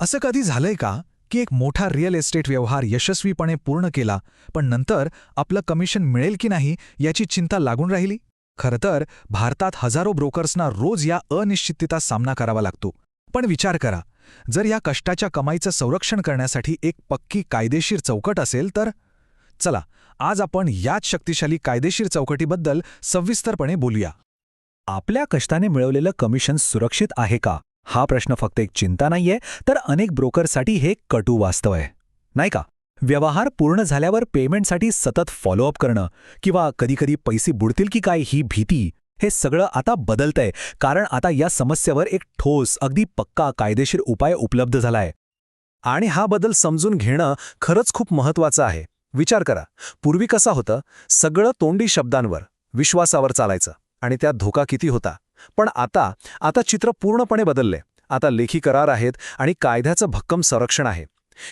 असं कधी झालंय का की एक मोठा रिअल एस्टेट व्यवहार यशस्वीपणे पूर्ण केला पण नंतर आपलं कमिशन मिळेल की नाही याची चिंता लागून राहिली? खरं तर भारतात हजारो ब्रोकर्सना रोज या अनिश्चिततेचा सामना करावा लागतो. पण विचार करा जर या कष्टाच्या कमाईचं संरक्षण करण्यासाठी एक पक्की कायदेशीर चौकट असेल तर? चला आज आपण याच शक्तिशाली कायदेशीर चौकटीबद्दल सविस्तरपणे बोलूया. आपल्या कष्टाने मिळवलेलं कमिशन सुरक्षित आहे का? हा प्रश्न फक्त एक चिंता नाहीये तर अनेक ब्रोकरसाठी हे कटू वास्तव आहे. नाही का? व्यवहार पूर्ण झाल्यावर पेमेंटसाठी सतत फॉलोअप करणं किंवा कधीकधी पैसे बुडतील की काय ही भीती हे सगळं आता बदलतंय कारण आता या समस्येवर एक ठोस अगदी पक्का कायदेशीर उपाय उपलब्ध झालाय. आणि हा बदल समजून घेणं खरंच खूप महत्वाचं आहे. विचार करा पूर्वी कसा होतं? सगळं तोंडी शब्दांवर विश्वासावर चालायचं आणि त्यात धोका किती होता? पण आता आता चित्र पूर्णपणे बदलले. आता लेखी करार आहेत आणि कायद्याचं भक्कम संरक्षण आहे.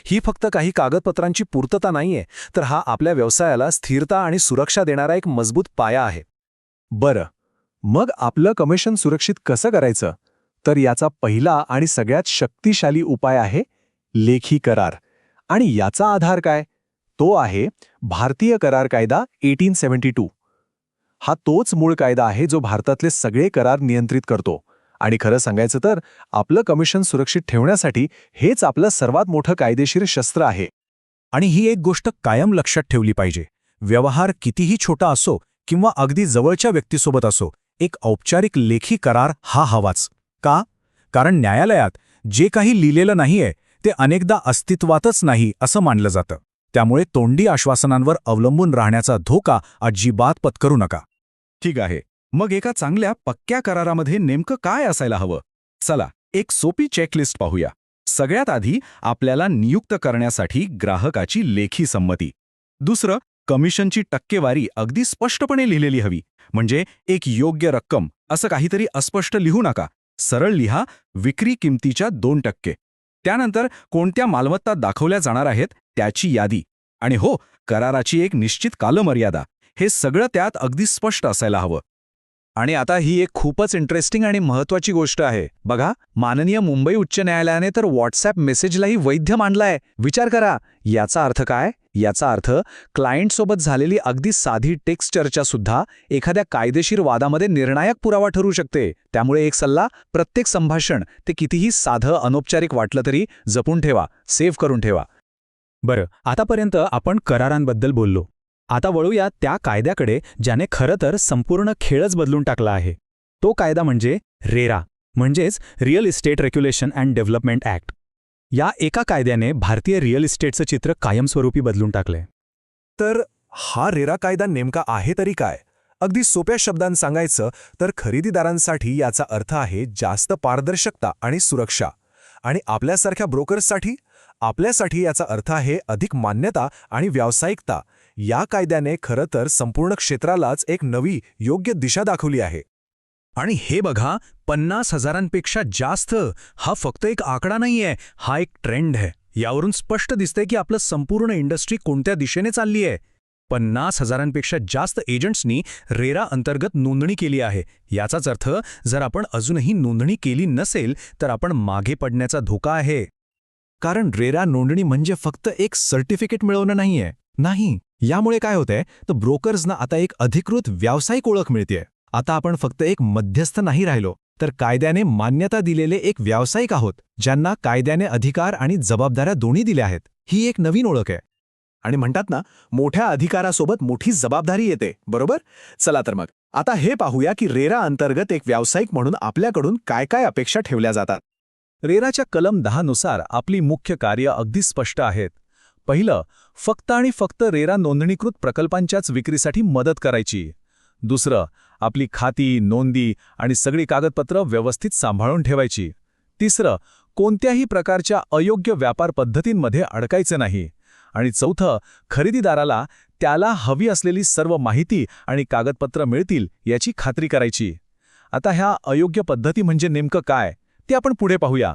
ही फक्त काही कागदपत्रांची पूर्तता नाहीये तर हा आपल्या व्यवसायाला स्थिरता आणि सुरक्षा देणारा एक मजबूत पाया आहे. बरं मग आपलं कमिशन सुरक्षित कसं करायचं? तर याचा पहिला आणि सगळ्यात शक्तिशाली उपाय आहे लेखी करार. आणि याचा आधार काय? तो आहे भारतीय करार कायदा एटीन सेव्हन्टी टू. हा तोच मूळ कायदा आहे जो भारतातले सगळे करार नियंत्रित करतो. आणि खरं सांगायचं तर आपलं कमिशन सुरक्षित ठेवण्यासाठी हेच आपलं सर्वात मोठं कायदेशीर शस्त्र आहे. आणि ही एक गोष्ट कायम लक्षात ठेवली पाहिजे. व्यवहार कितीही छोटा असो किंवा अगदी जवळच्या व्यक्तीसोबत असो एक औपचारिक लेखी करार हा हवाच. का? कारण न्यायालयात जे काही लिहिलेलं नाहीये ते अनेकदा अस्तित्वातच नाही असं मानलं जातं. त्यामुळे तोंडी आश्वासनांवर अवलंबून राहण्याचा धोका अजिबात पत्करू नका. ठीक आहे. मग एका चांगल्या पक्क्या करारामध्ये नेमकं काय असायला हवं? चला एक सोपी चेकलिस्ट पाहूया. सगळ्यात आधी आपल्याला नियुक्त करण्यासाठी ग्राहकाची लेखी संमती. दुसरं कमिशनची टक्केवारी अगदी स्पष्टपणे लिहिलेली हवी. म्हणजे एक योग्य रक्कम असं काहीतरी अस्पष्ट लिहू नका. सरळ लिहा विक्री किमतीच्या दोन टक्के. त्यानंतर कोणत्या मालमत्ता दाखवल्या जाणार आहेत त्याची यादी. आणि हो कराराची एक निश्चित कालमर्यादा. हे सगळं त्यात अगदी स्पष्ट असायला हवं. आणि आता ही एक खूपच इंटरेस्टिंग आणि महत्वाची गोष्ट आहे. बघा माननीय मुंबई उच्च न्यायालयाने तर व्हॉट्सॲप मेसेजलाही वैध मांडलाय विचार करा याचा अर्थ काय? याचा अर्थ क्लायंटसोबत झालेली अगदी साधी टेक्स्ट चर्चा सुद्धा एखाद्या कायदेशीर वादामध्ये निर्णायक पुरावा ठरू शकते. त्यामुळे एक सल्ला प्रत्येक संभाषण ते कितीही साधं अनौपचारिक वाटलं तरी जपून ठेवा सेव्ह करून ठेवा. बरं आतापर्यंत आपण करारांबद्दल बोललो. आता वळूया त्या कायद्याकडे ज्याने खरं तर संपूर्ण खेळच बदलून टाकला आहे. तो कायदा म्हणजे रेरा म्हणजेच real estate regulation and development act या एका कायद्याने भारतीय रिअल इस्टेटचं चित्र कायमस्वरूपी बदलून टाकलंय. तर हा रेरा कायदा नेमका आहे तरी काय? अगदी सोप्या शब्दांत सांगायचं तर खरेदीदारांसाठी याचा अर्थ आहे जास्त पारदर्शकता आणि सुरक्षा. आणि आपल्यासारख्या ब्रोकर्ससाठी? आपल्यासाठी याचा अर्थ आहे अधिक मान्यता आणि व्यावसायिकता. या कायद्याने खरं तर संपूर्ण क्षेत्रालाच एक नवी योग्य दिशा दाखवली आहे. आणि हे बघा पन्नास हजारांपेक्षा जास्त हा फक्त एक आकडा नाहीये हा एक ट्रेंड आहे. यावरून स्पष्ट दिसतंय की आपलं संपूर्ण इंडस्ट्री कोणत्या दिशेने चालली आहे. पन्नास हजारांपेक्षा जास्त एजंट्सनी रेरा अंतर्गत नोंदणी केली आहे. याचाच अर्थ जर आपण अजूनही नोंदणी केली नसेल तर आपण मागे पडण्याचा धोका आहे. कारण रेरा नोंदणी म्हणजे फक्त एक सर्टिफिकेट मिळवणं नाहीये. नाही यामुळे काय होतंय? तर ब्रोकर्सना आता एक अधिकृत व्यावसायिक ओळख मिळतेय. आता आपण फक्त एक मध्यस्थ नाही राहिलो तर कायद्याने मान्यता दिलेले एक व्यावसायिक आहोत ज्यांना कायद्याने अधिकार आणि जबाबदाऱ्या दोन्ही दिल्या आहेत. ही एक नवीन ओळख आहे. आणि म्हणतात ना मोठ्या अधिकारासोबत मोठी जबाबदारी येते बरोबर? चला तर मग आता हे पाहूया की रेरा अंतर्गत एक व्यावसायिक म्हणून आपल्याकडून काय काय अपेक्षा ठेवल्या जातात. रेराच्या कलम दहानुसार आपली मुख्य कार्य अगदी स्पष्ट आहेत. पहिलं फक्त आणि फक्त रेरा नोंदणीकृत प्रकल्पांच्याच विक्रीसाठी मदत करायची. दुसरं आपली खाती नोंदी आणि सगळी कागदपत्र व्यवस्थित सांभाळून ठेवायची. तिसरं कोणत्याही प्रकारच्या अयोग्य व्यापार पद्धतींमध्ये अडकायचं नाही. आणि चौथं खरेदीदाराला त्याला हवी असलेली सर्व माहिती आणि कागदपत्र मिळतील याची खात्री करायची. आता ह्या अयोग्य पद्धती म्हणजे नेमकं काय? ते आपण पुढे पाहूया.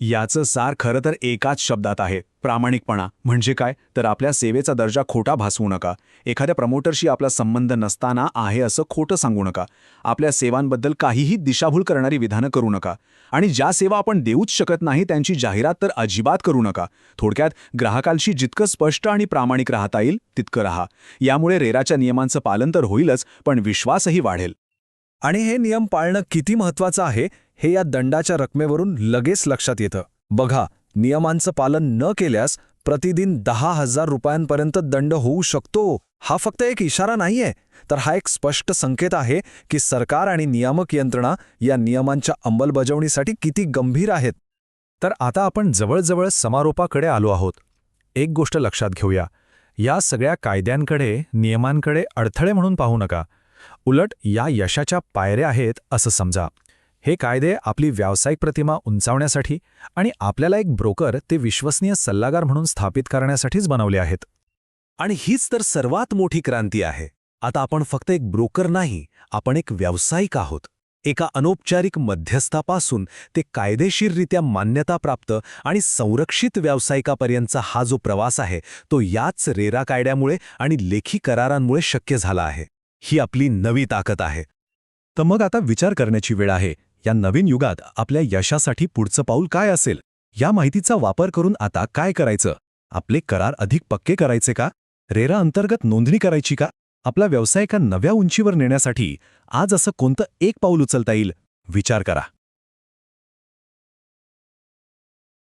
याचं सार खरं तर एकाच शब्दात आहे. प्रामाणिकपणा. म्हणजे काय? तर आपल्या सेवेचा दर्जा खोटा भासवू नका. एखाद्या प्रमोटरशी आपला संबंध नसताना आहे असं खोटं सांगू नका. आपल्या सेवांबद्दल काहीही दिशाभूल करणारी विधानं करू नका. आणि ज्या सेवा आपण देऊच शकत नाही त्यांची जाहिरात तर अजिबात करू नका. थोडक्यात ग्राहकांशी जितकं स्पष्ट आणि प्रामाणिक राहता येईल तितकं राहा. यामुळे रेराच्या नियमांचं पालन तर होईलच पण विश्वासही वाढेल. आणि हे नियम पाळणं किती महत्वाचं आहे हे या दंडाच्या रकमेवरून लगेच लक्षात येतं. बघा नियमांचं पालन न केल्यास प्रतिदिन दहा हजार रुपयांपर्यंत दंड होऊ शकतो. हा फक्त एक इशारा नाहीये. तर हा एक स्पष्ट संकेत आहे की सरकार आणि नियामक यंत्रणा या नियमांच्या अंमलबजावणीसाठी किती गंभीर आहेत. तर आता आपण जवळजवळ समारोपाकडे आलो आहोत. एक गोष्ट लक्षात घेऊया. या सगळ्या कायद्यांकडे नियमांकडे अडथळे म्हणून पाहू नका. उलट या यशाच्या पायऱ्या आहेत असं समजा. हे कायदे आपली व्यावसायिक प्रतिमा उंचावण्यासाठी आणि आपल्याला एक ब्रोकर ते विश्वसनीय सल्लागार म्हणून स्थापित करण्यासाठीच बनवले आहेत. आणि हीच तर सर्वात मोठी क्रांती आहे. आता आपण फक्त एक ब्रोकर नाही आपण एक व्यावसायिक आहोत. एका अनौपचारिक मध्यस्थापासून ते कायदेशीररित्या मान्यताप्राप्त आणि संरक्षित व्यावसायिकापर्यंतचा हा जो प्रवास आहे तो याच रेरा कायद्यामुळे आणि लेखी करारांमुळे शक्य झाला आहे. ही आपली नवी ताकद आहे. तर मग आता विचार करण्याची वेळ आहे. या नवीन युगात आपल्या यशासाठी पुढचं पाऊल काय असेल? या माहितीचा वापर करून आता काय करायचं? आपले करार अधिक पक्के करायचे का? रेरा अंतर्गत नोंदणी करायची का? आपला व्यवसाय एका नव्या उंचीवर नेण्यासाठी आज असं कोणतं एक पाऊल उचलता येईल? विचार करा.